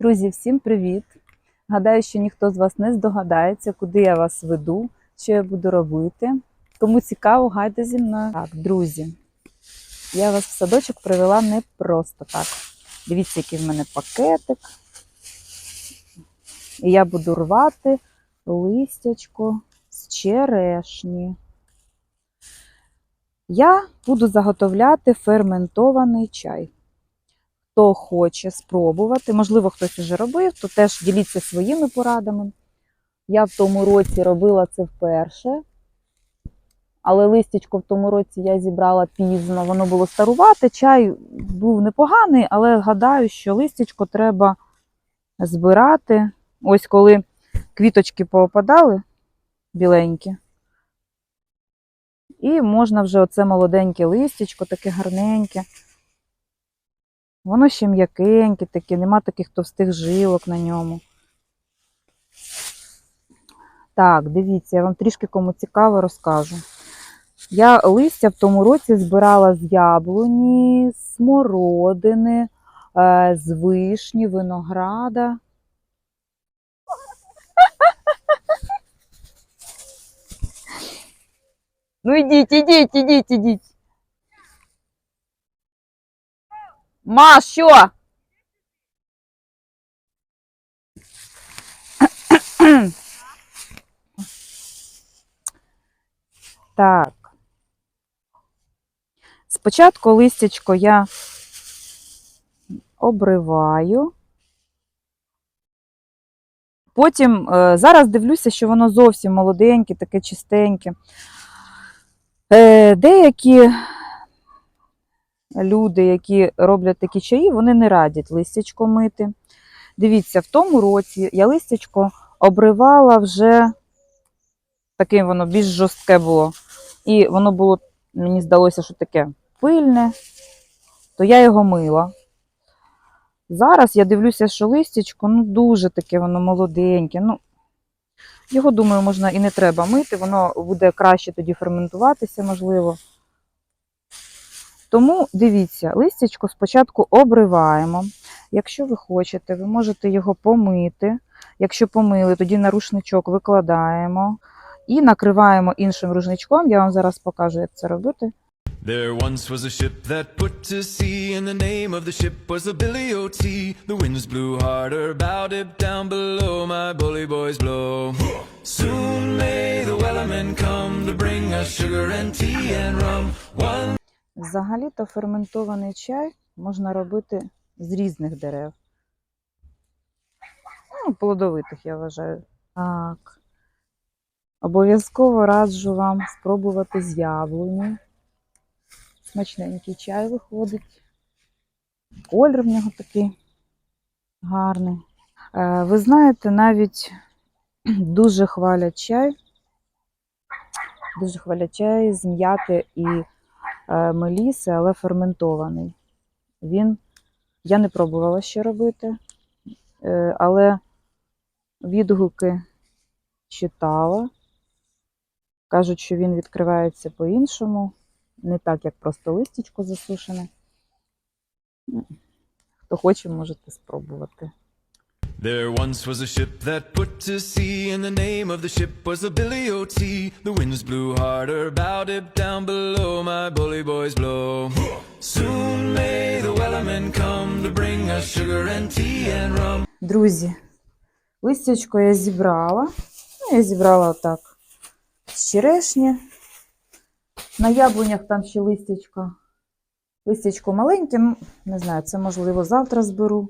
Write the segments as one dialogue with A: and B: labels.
A: Друзі, всім привіт! Гадаю, що ніхто з вас не здогадається, куди я вас веду, що я буду робити. Кому цікаво, гайде зі мною. Так, друзі, я вас в садочок привела не просто так. Дивіться, який в мене пакетик. І я буду рвати листячко з черешні. Я буду заготовляти ферментований чай хто хоче спробувати, можливо, хтось вже робив, то теж діліться своїми порадами. Я в тому році робила це вперше, але листячко в тому році я зібрала пізно, воно було старувате, чай був непоганий, але гадаю, що листячко треба збирати. Ось коли квіточки поопадали біленькі. І можна вже оце молоденьке листячко, таке гарненьке. Воно ще м'якеньке таке, нема таких товстих жилок на ньому. Так, дивіться, я вам трішки кому цікаво розкажу. Я листя в тому році збирала з яблуні, з смородини, е, з вишні, винограда. Ну ідіть, ідіть, ідіть, ідіть. Ма, що? Так. Спочатку листячко я обриваю. Потім е, зараз дивлюся, що воно зовсім молоденьке, таке чистеньке. Е, деякі люди, які роблять такі чаї, вони не радять листячко мити. Дивіться, в тому році я листячко обривала вже таким воно більш жорстке було. І воно було, мені здалося, що таке пильне, то я його мила. Зараз я дивлюся, що листячко ну, дуже таке воно молоденьке. Ну, Його, думаю, можна і не треба мити, воно буде краще тоді ферментуватися, можливо. Тому дивіться, листячко спочатку обриваємо. Якщо ви хочете, ви можете його помити. Якщо помили, тоді на рушничок викладаємо і накриваємо іншим рушничком. Я вам зараз покажу, як це робити.
B: There once was a ship that put to sea, and the name of the ship was the Billy O.T. The winds blew harder about it down below, my bully boys blow. Soon may the wellermen come to bring us sugar and tea and rum. One
A: Взагалі-то ферментований чай можна робити з різних дерев. Ну, плодовитих, я вважаю. Так. Обов'язково раджу вам спробувати з яблуні. Смачненький чай виходить. Колір в нього такий гарний. Е, Ви знаєте, навіть дуже хвалять чай. Дуже хвалять чай з м'яти і меліси, але ферментований. Він, я не пробувала ще робити, е, але відгуки читала. Кажуть, що він відкривається по-іншому, не так, як просто листячко засушене. Хто хоче, можете спробувати.
B: There once was a ship that put to sea, and the name of the ship was the Billy O.T. The winds blew harder about it down below, my bully boys blow. Soon may the wellermen come to bring us sugar and tea and rum.
A: Друзі, листячко я зібрала. Ну, я зібрала отак з черешні. На яблунях там ще листячко. Листячко маленьке, ну, не знаю, це можливо завтра зберу.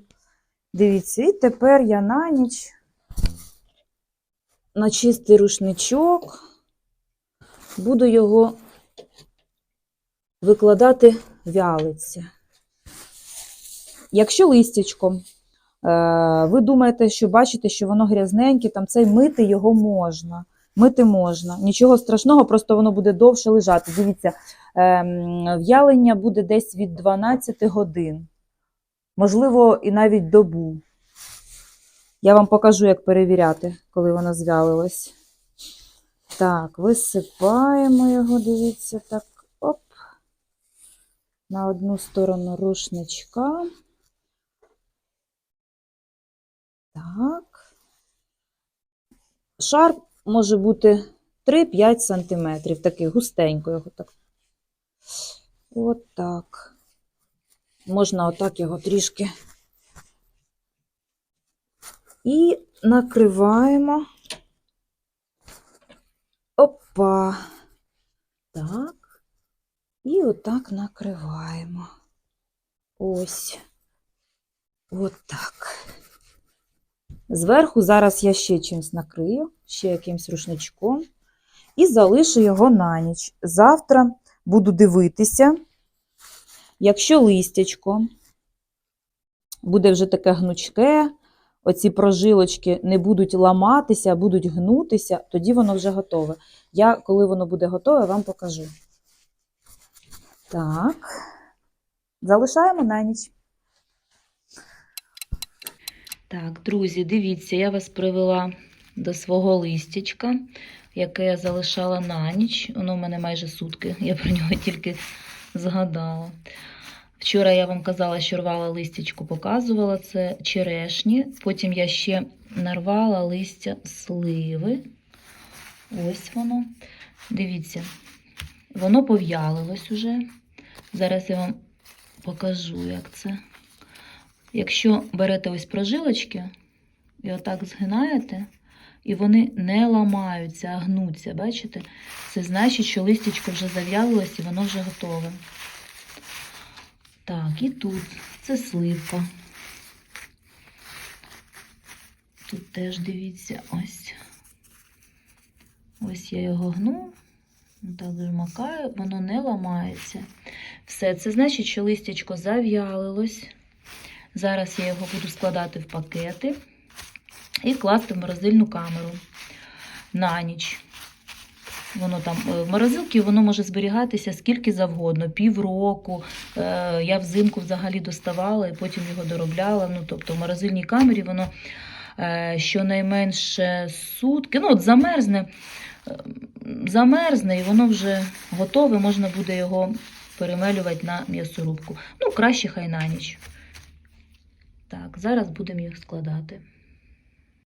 A: Дивіться, і тепер я на ніч на чистий рушничок буду його викладати вялиться. Якщо листячком Е, ви думаєте, що бачите, що воно грязненьке, там цей мити його можна. Мити можна. Нічого страшного, просто воно буде довше лежати. Дивіться, ем, в'ялення буде десь від 12 годин, можливо, і навіть добу. Я вам покажу, як перевіряти, коли воно звялилось. Так, висипаємо його, дивіться, так, оп, на одну сторону рушничка. Так.
C: Шар може бути 3-5 см, такий густенько його так. От так. Можна отак його трішки. І накриваємо. Опа. Так. І отак накриваємо. Ось. Отак. Зверху зараз я ще чимось накрию, ще якимсь рушничком. І залишу його на ніч. Завтра буду дивитися, якщо листячко буде вже таке гнучке, оці прожилочки не будуть ламатися, будуть гнутися, тоді воно вже готове. Я, коли воно буде готове, вам покажу. Так, залишаємо на ніч. Так, друзі, дивіться, я вас привела до свого листячка, яке я залишала на ніч. Воно в мене майже сутки, я про нього тільки згадала. Вчора я вам казала, що рвала листячку, показувала це черешні. Потім я ще нарвала листя сливи. Ось воно. Дивіться, воно пов'ялилось уже. Зараз я вам покажу, як це. Якщо берете ось прожилочки і отак згинаєте, і вони не ламаються, а гнуться, бачите? Це значить, що листячко вже зав'ялилось і воно вже готове. Так, і тут це сливка. Тут теж дивіться, ось. Ось я його гну, так змакаю, воно не ламається. Все, це значить, що листячко зав'ялилось. Зараз я його буду складати в пакети і класти в морозильну камеру на ніч. Воно там е, в морозилці воно може зберігатися скільки завгодно, півроку. Е, Я взимку взагалі доставала і потім його доробляла. Ну, тобто в морозильній камері воно е, щонайменше сутки. Ну, от замерзне, замерзне, і воно вже готове, можна буде його перемелювати на м'ясорубку. Ну, краще хай на ніч. Так, зараз будемо їх складати.